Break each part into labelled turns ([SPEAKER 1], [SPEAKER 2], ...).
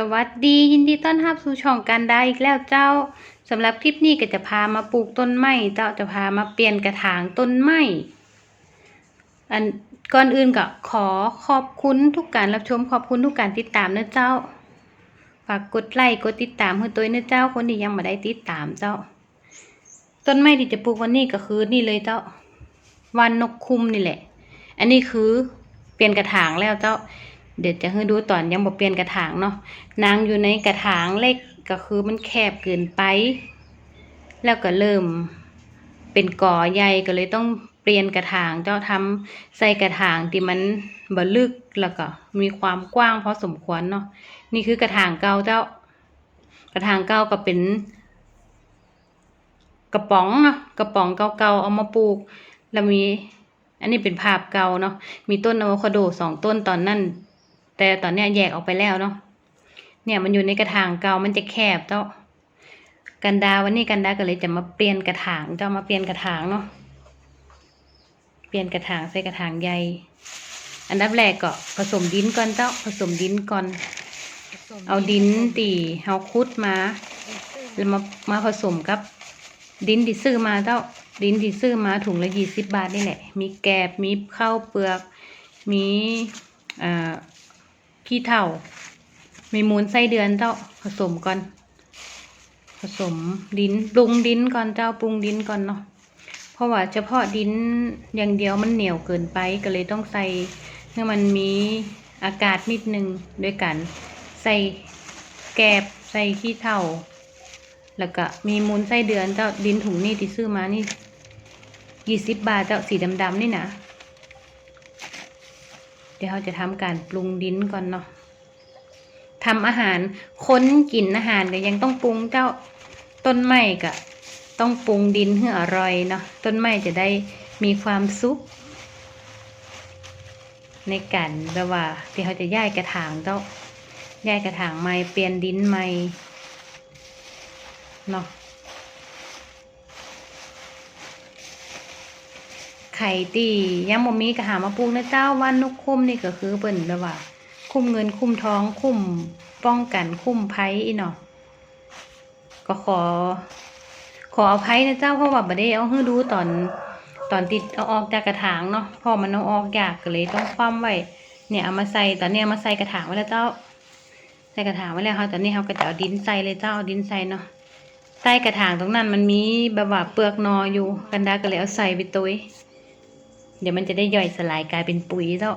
[SPEAKER 1] สวัสดียินดีต้อนรับสู่ช่องกันได้อีกแล้วเจ้าสำหรับคลิปนี้ก็จะพามาปลูกต้นไม้เจ้าจะพามาเปลี่ยนกระถางต้นไม้อันก่อนอื่นก็ขอขอบคุณทุกการรับชมขอบคุณทุกการติดตามนะเจ้า ฝากกดไลค์กดติดตามให้ตัวนะเจ้าคนที่ยังไม่ได้ติดตามเจ้า ต้นไม้ที่จะปลูกวันนี้ก็คือนี่เลยเจ้าวันนกคุมนี่แหละ อันนี้คือเปลี่ยนกระถางแล้วเจ้า เดี๋ยวจะให้ดูตอนยังบ่เปลี่ยนกระถางเนาะนางอยู่ในกระถางเล็กก็คือมันแคบเกินไป แล้วก็เริ่มเป็นก่อใหญ่ก็เลยต้องเปลี่ยนกระถางเจ้าทำใส่กระถางที่มันบ่ลึกแล้วก็มีความกว้างพอสมควรเนาะนี่คือกระถางเก่าเจ้า กระถางเก่าก็เป็นกระป๋องเนาะกระป๋องเก่าๆเอามาปลูก แล้วมี อันนี้เป็นภาพเก่าเนาะมีต้นอะโวคาโดสองต้นตอนนั้น แต่ตอนเนี้ยแยกออกไปแล้วเนาะเนี่ยมันอยู่ในกระถางเก่ามันจะแคบเจ้ากันดาวันนี้กันดาก็เลยจะมาเปลี่ยนกระถางเจ้ามาเปลี่ยนกระถางเนาะเปลี่ยนกระถางใส่กระถางใหญ่อันดับแรกก็ผสมดินก่อนเจ้าผสมดินก่อน เอาดินตีเฮาคุดมาแล้วมามาผสมกับ ดินที่ซื้อมาเจ้าดินที่ซื้อมาถุงละยี่สิบบาทนี่แหละ มีแกบมีข้าวเปลือก มีอ่า ขี้เถ้ามีมูลไส้เดือนเจ้าผสมก่อน ผสมดินปรุงดินก่อนเจ้าปรุงดินก่อนเนาะเพราะว่าเฉพาะดินอย่างเดียวมันเหนียวเกินไปก็เลยต้องใส่ให้มันมีอากาศนิดนึงด้วยกัน ใส่แกบใส่ขี้เถ้าแล้วก็มีมูลไส้เดือนเจ้าดินถุงนี่ที่ซื้อมานี่ยี่สิบบาทเจ้าสีดำๆนี่นะ เดี๋ยวเราจะทำการปรุงดินก่อนเนาะทำอาหารค้นกินอาหารก็ยังต้องปรุงเจ้าต้นไม้ก็ต้องปรุงดินให้อร่อยเนาะต้นไม้จะได้มีความสุขในการแบบว่าที่เขาจะย้ายกระถางเจ้าย้ายกระถางใหม่เปลี่ยนดินใหม่เนาะ ไข่ตียังบ่มีก็หามาปลูกนะเจ้าวันนกคุ้มนี่ก็คือเปิ่นแบบว่า คุ้มเงินคุ้มท้องคุ้มป้องกันคุ้มภัยอีเนาะก็ขอ ขออภัยนะเจ้าเพราะว่าบ่ได้เอาให้ดูตอนตอนติดเอาออกจากกระถางเนาะพอมันเอาออกยากก็เลยต้องคว่ำไว้เนี่ยเอามาใส่ตอนนี้เอามาใส่กระถางไว้แล้วเจ้า ใส่กระถางไว้แล้วค่ะตอนนี้เขาก็จะเอาดินใส่เลยเจ้าเอาดินใส่เนาะใต้กระถางตรงนั้นมันมีแบบว่าเปลือกนออยู่กันดาก็เลยเอาใส่ไปตุย เดี๋ยวมันจะได้ย่อยสลายกลายเป็นปุ๋ยเจ้า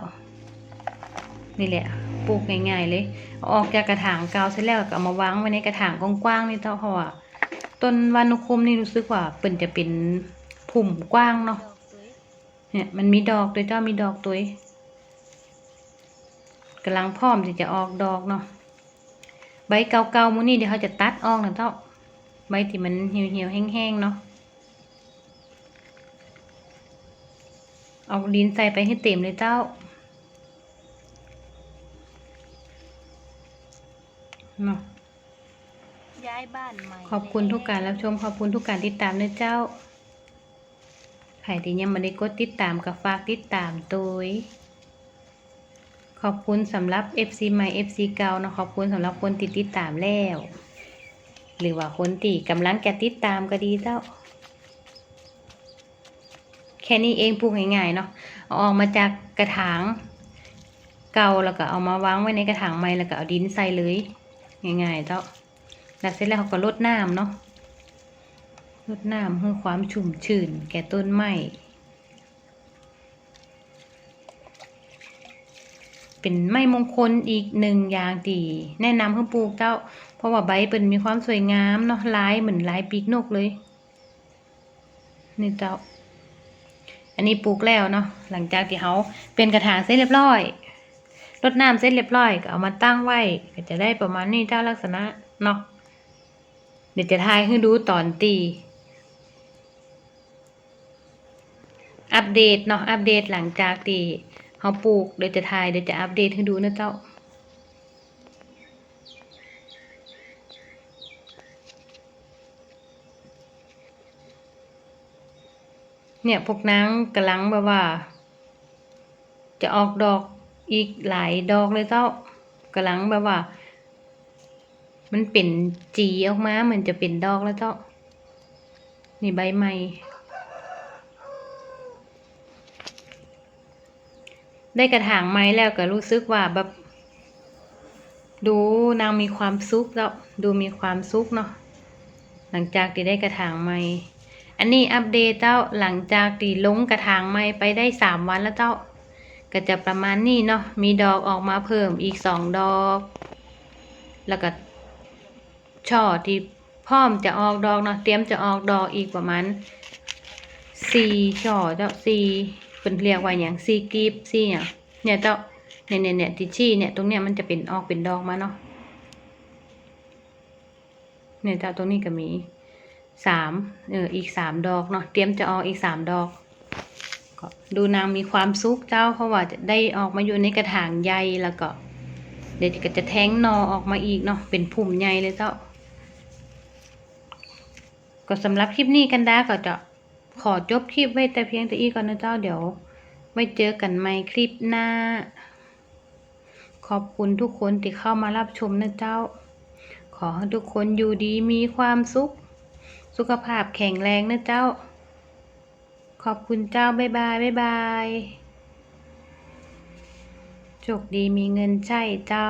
[SPEAKER 1] นี่แหละปลูกง่ายๆเลยออกจากกระถางเกาเสร็จแล้วก็เอามาวางไว้ในกระถางกว้างๆนี่เจ้าเพราะว่าต้นวานุคุมนี่รู้สึกว่าเปิ่นจะเป็นผุ่มกว้างเนาะเนี่ยมันมีดอกด้วเจ้ามีดอกตัวกำลังพร้อมที่จะออกดอกเนาะใบเก่าๆมูนี่เดี๋ยวเขาจะตัดออกนะเจ้าใบที่มันเหี่ยวๆแห้งๆเนาะ เอาดินใส่ไปให้เต็มเลยเจ้าเนาะ
[SPEAKER 2] ย้ายบ้านใหม่
[SPEAKER 1] ขอบคุณทุกการรับชม ขอบคุณทุกการติดตามนะเจ้าใครที่ยังไม่ได้กดติดตามก็ฝากติดตามตัวขอบคุณสำหรับ FC ใหม่ FC เก่าเนาะขอบคุณสำหรับคนติดติดตามแล้ว หรือว่าคนที่กำลังจะติดตามก็ดีเจ้าแค่นี้เองปลูกง่ายๆเนาะเอาออกมาจากกระถางเก่าแล้วก็เอามาวางไว้ในกระถางใหม่แล้วก็เอาดินใส่เลย ง่ายๆเจ้าแล้วเสร็จแล้วเขาก็ลดน้ำเนาะลดน้ำเพื่อความชุ่มชื่น แก่ต้นไม้เป็นไม้มงคลอีกหนึ่งอย่างที่แนะนำให้ปลูกเจ้า เพราะว่าใบเป็นมีความสวยงามเนาะลายเหมือนลายปีกนกเลย นี่เจ้า อันนี้ปลูกแล้วเนาะหลังจากที่เขาเป็นกระถางเสร็จเรียบร้อยรดน้ำเสร็จเรียบร้อยก็เอามาตั้งไว้ ก็จะได้ประมาณนี้เจ้าลักษณะเนาะเดี๋ยวจะทายให้ดูตอนตี อัปเดตเนาะอัปเดตหลังจากที่เขาปลูกเดี๋ยวจะทายเดี๋ยวจะอัปเดตให้ดูนะเจ้า เนี่ยพวกนางกำลังแบบว่า จะออกดอกอีกหลายดอกเลยเจ้ากำลังแบบว่า มันเป็นจีออกมาเหมือนจะเป็นดอกแล้วเจ้า นี่ใบใหม่ได้กระถางไม้แล้วก็รู้สึกว่าแบบ ดูนางมีความสุขแล้วดูมีความสุขเนาะหลังจากที่ได้กระถางไม้ อันนี้อัปเดตเจ้าหลังจากที่ลงกระถางไม้ไปได้สามวันแล้วเจ้า ก็จะประมาณนี้เนาะมีดอกออกมาเพิ่มอีกสองดอก แล้วก็ช่อที่พร้อมจะออกดอกเนาะเตรียมจะออกดอกอีกประมาณสี่ช่อเจ้าสี่เป็นเรียกว่าอย่างสี่กีบสี่เนี่ยเนี่ยเจ้าเนี่ยเนี่ยเนี่ยติชี่เนี่ยตรงเนี้ยมันจะเป็นออกเป็นดอกมาเนาะเนี่ยเจ้าตรงนี้ก็มี สามเอออีกสามดอกเนาะเตรียมจะออกอีกสามดอกก็ดูนางมีความสุขเจ้าเพราะว่าจะได้ออกมาอยู่ในกระถางใหญ่แล้วก็ เดี๋ยวก็จะแทงนอออกมาอีกเนาะเป็นผุ่มใหญ่เลยเจ้า ก็สำหรับคลิปนี้กันดาก็จะขอจบคลิปไว้แต่เพียงแต่อีกก่อนนะเจ้าเดี๋ยวไว้เจอกันใหม่คลิปหน้า ขอบคุณทุกคนที่เข้ามารับชมนะเจ้า ขอให้ทุกคนอยู่ดีมีความสุข สุขภาพแข็งแรงนะเจ้า ขอบคุณเจ้า บ๊ายบาย บ๊ายบายโชคดีมีเงินใช้เจ้า